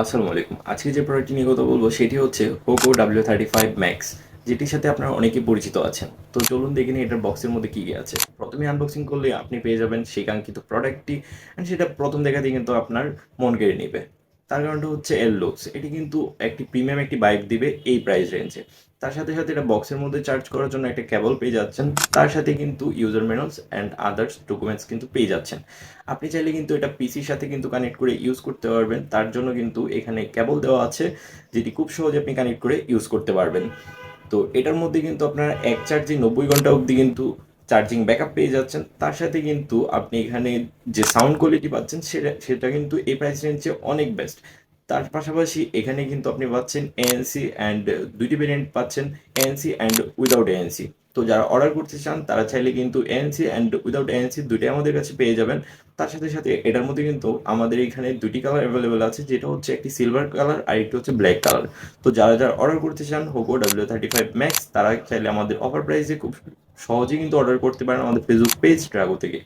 আসসালামু আলাইকুম। আজকে যে প্রোডাক্টটি নিয়ে কথা বলব, সেটি হচ্ছে Poco W thirty five Max যেটির সাথে আপনারা অনেকেই পরিচিত আছেন। তো চলুন দেখে নিই এটার বক্সের মধ্যে কী কী আছে। প্রথমে আনবক্সিং করলে আপনি পেয়ে যাবেন সেই কাঙ্ক্ষিত প্রোডাক্টটি অ্যান্ড সেটা প্রথম দেখাতেই কিন্তু আপনার মন কেড়ে নেবে। তার কারণটা হচ্ছে এল লুকস এটি কিন্তু একটি প্রিমিয়াম একটি বাইক দিবে এই প্রাইস রেঞ্জে তার সাথে সাথে এটা বক্সের মধ্যে চার্জ করার জন্য একটা কেবল পেয়ে যাচ্ছেন। তার সাথে কিন্তু user manuals and others documents কিন্তু পেয়ে যাচ্ছেন। আপনি চাইলে কিন্তু এটা পিসির সাথে কিন্তু কানেক্ট করে ইউজ করতে পারবেন। তার জন্য কিন্তু এখানে কেবল দেওয়া আছে, যেটি খুব সহজে আপনি কানেক্ট করে ইউজ করতে পারবেন। তো এটার মধ্যে কিন্তু আপনার এক চার্জে নব্বই ঘণ্টা অবধি কিন্তু চার্জিং ব্যাকআপ পেয়ে যাচ্ছেন। তার সাথে কিন্তু আপনি এখানে যে সাউন্ড কোয়ালিটি পাচ্ছেন, সেটা সেটা কিন্তু এই প্রাইস রেঞ্জে অনেক বেস্ট তার পাশাপাশি এখানে কিন্তু আপনি পাচ্ছেন এএনসি অ্যান্ড দুইটি ভেরিয়েন্ট পাচ্ছেন এএনসি অ্যান্ড উইদাউট এএনসি তো যারা অর্ডার করতে চান, তারা চাইলে কিন্তু এএনসি অ্যান্ড উইদাউট এএনসি দুইটাই আমাদের কাছে পেয়ে যাবেন। তার সাথে সাথে এটার মধ্যে কিন্তু আমাদের এখানে দুটি কালার অ্যাভেলেবেল আছে, যেটা হচ্ছে একটি সিলভার কালার আর একটি হচ্ছে ব্ল্যাক কালার তো যারা যারা অর্ডার করতে চান Poco W thirty five Max তারা চাইলে আমাদের অফার প্রাইসে খুব সহজেই কিন্তু অর্ডার করতে পারেন আমাদের ফেসবুক পেজ ট্রাগো থেকে।